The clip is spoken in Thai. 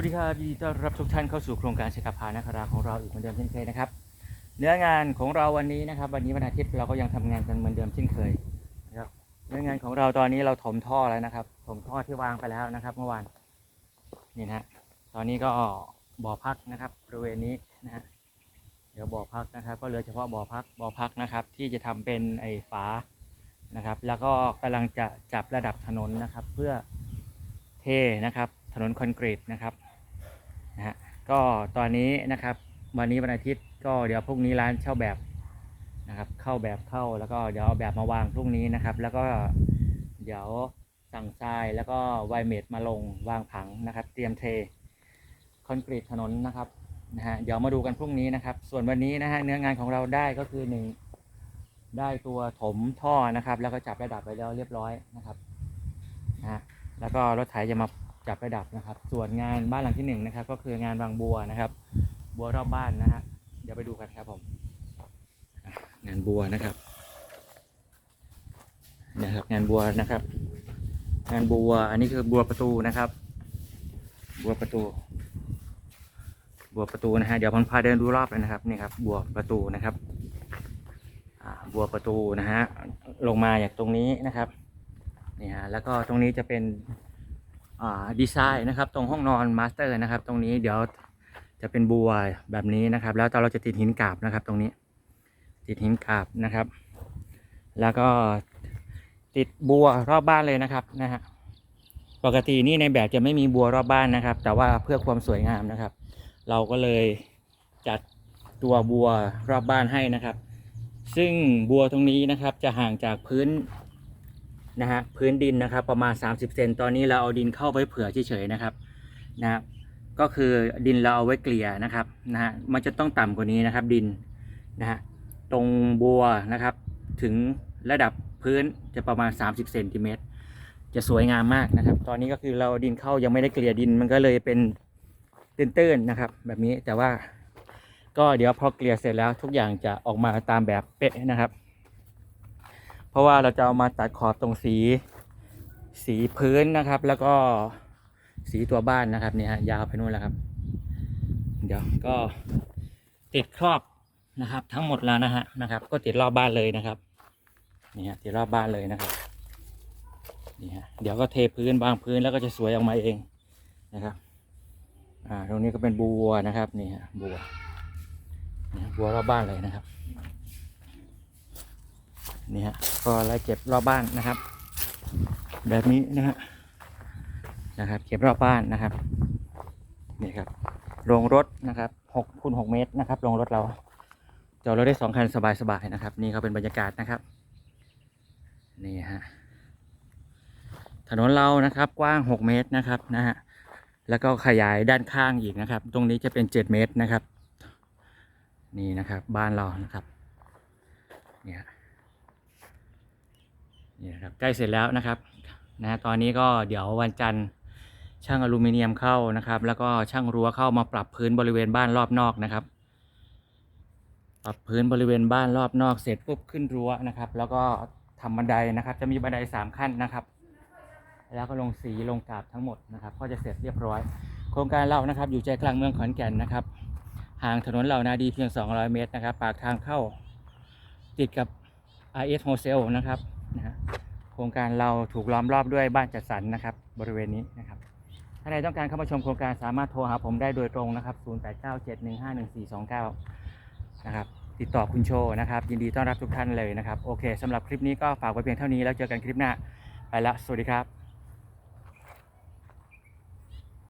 วัสดีครับยินดีต้อนรับทุกท่านเข้าสู่โครงการเชกพานาคาราของเราอีกเหมือนเดิมเช่นเคยนะครับเนื้องานของเราวันนี้นะครับ วันนี้วันอาทิตย์เราก็ยังทำงานกันเหมือนเดิมเช่นเคยนะครับเนื้องานของเราตอนนี้เราถมท่อแล้วนะครับ ถมท่อที่วางไปแล้วนะครับ เมื่อวานนี่นะตอนนี้ก็บ่อพักนะครับบริเวณนี้นะฮะเดี๋ยวบ่อพักนะครับ ก็เหลือเฉพาะบ่อพักบ่อพักนะครับ ที่จะทำเป็นไอ้ฝานะครับ แล้วก็กำลังจะจับระดับถนนนะครับ เพื่อเทนะครับถนนคอนกรีตนะครับ ก็ตอนนี้นะครับ วันนี้วันอาทิตย์ก็เดี๋ยวพรุ่งนี้ร้านเช่าแบบนะครับ เข้าแบบเข้าแล้วก็เดี๋ยวเอาแบบมาวางพรุ่งนี้นะครับ แล้วก็เดี๋ยวสั่งทรายแล้วก็ไวเมดมาลงวางผังนะครับ เตรียมเทคอนกรีตถนนนะครับนะฮะเดี๋ยวมาดูกันพรุ่งนี้นะครับ ส่วนวันนี้นะฮะเนื้องานของเราได้ก็คือหนึ่งได้ตัวถมท่อนะครับ แล้วก็จับระดับไปแล้วเรียบร้อยนะครับนะฮะแล้วก็รถไถจะมา จับระดับนะครับ ส่วนงานบ้านหลังที่หนึ่งนะครับ ก็คืองานบางบัวนะครับ บัวรอบบ้านนะฮะเดี๋ยวไปดูกันครับผมงานบัวนะครับนะครับ งานบัวนะครับ งานบัวอันนี้คือบัวประตูนะครับ บัวประตู บัวประตูนะฮะเดี๋ยวผมพาเดินดูรอบเลยนะครับนี่ครับ บัวประตูนะครับบัวประตูนะฮะลงมาจากตรงนี้นะครับนี่ฮะแล้วก็ตรงนี้จะเป็น ดีไซน์นะครับ ตรงห้องนอนมาสเตอร์นะครับ ตรงนี้เดี๋ยวจะเป็นบัวแบบนี้นะครับ แล้วตอนเราจะติดหินกราบนะครับ ตรงนี้ ติดหินกราบนะครับ แล้วก็ติดบัวรอบบ้านเลยนะครับนะฮะปกตินี่ในแบบจะไม่มีบัวรอบบ้านนะครับ แต่ว่าเพื่อความสวยงามนะครับ เราก็เลยจัดตัวบัวรอบบ้านให้นะครับ ซึ่งบัวตรงนี้นะครับจะห่างจากพื้น นะฮะพื้นดินนะครับประมาณ 30 เซนตอนนี้เราเอาดินเข้าไว้เผื่อเฉยๆนะครับนะครับก็คือดินเราเอาไว้เกลี่ยนะครับนะฮะมันจะต้องต่ำกว่านี้นะครับดินนะฮะตรงบัวนะครับถึงระดับพื้นจะประมาณ 30เซนติเมตรจะสวยงามมากนะครับ ตอนนี้ก็คือเราดินเข้ายังไม่ได้เกลี่ยดินมันก็เลยเป็นตื้นๆนะครับ แบบนี้แต่ว่าก็เดี๋ยวพอเกลี่ยเสร็จแล้วทุกอย่างจะออกมาตามแบบเป๊ะนะครับ เพราะว่าเราจะเอามาตัดขอบตรงสี สีพื้นนะครับ แล้วก็สีตัวบ้านนะครับเนี่ยฮะยาวไปนู่นแล้วครับ เดี๋ยวก็ติดครอบนะครับ ทั้งหมดแล้วนะฮะนะครับ ก็ติดรอบบ้านเลยนะครับนี่ฮะติดรอบบ้านเลยนะครับนี่ฮะเดี๋ยวก็เทพื้นบางพื้นแล้วก็จะสวยออกมาเองนะครับอ่าตรงนี้ก็เป็นบัวนะครับนี่ฮะบัวนี่ฮะบัวรอบบ้านเลยนะครับ นี่ฮะก็ไล่เก็บรอบบ้านนะครับ แบบนี้นะฮะนะครับ เก็บรอบบ้านนะครับนี่ครับโรงรถนะครับหกคูณหกเมตรนะครับโรงรถเราจอดรถได้สองคันสบายๆนะครับ นี่ก็เป็นบรรยากาศนะครับนี่ฮะถนนเรานะครับกว้างหกเมตรนะครับนะฮะแล้วก็ขยายด้านข้างอีกนะครับ ตรงนี้จะเป็นเจ็ดเมตรนะครับ นี่นะครับบ้านเรานะครับเนี่ย นี่นะครับใกล้เสร็จแล้วนะครับนะตอนนี้ก็เดี๋ยววันจันทร์ช่างอลูมิเนียมเข้านะครับ แล้วก็ช่างรั้วเข้ามาปรับพื้นบริเวณบ้านรอบนอกนะครับ ปรับพื้นบริเวณบ้านรอบนอกเสร็จปุ๊บขึ้นรั้วนะครับ แล้วก็ทำบันไดนะครับ จะมีบันไดสามขั้นนะครับ แล้วก็ลงสีลงกาบทั้งหมดนะครับ ก็จะเสร็จเรียบร้อย โครงการเรานะครับ อยู่ใจกลางเมืองขอนแก่นนะครับ ห่างถนนเหล่านาดีเพียง 200 เมตรนะครับ ปากทางเข้าติดกับ RS Hotel นะครับ นะฮะโครงการเราถูกล้อมรอบด้วยบ้านจัดสรรนะครับ บริเวณนี้นะครับถ้าใครต้องการเข้ามาชมโครงการสามารถโทรหาผมได้โดยตรงนะครับ 0897151429 นะครับ ติดต่อคุณโชว์นะครับ ยินดีต้อนรับทุกท่านเลยนะครับ โอเคสำหรับคลิปนี้ก็ฝากไว้เพียงเท่านี้แล้วเจอกันคลิปหน้า ไปละ สวัสดีครับ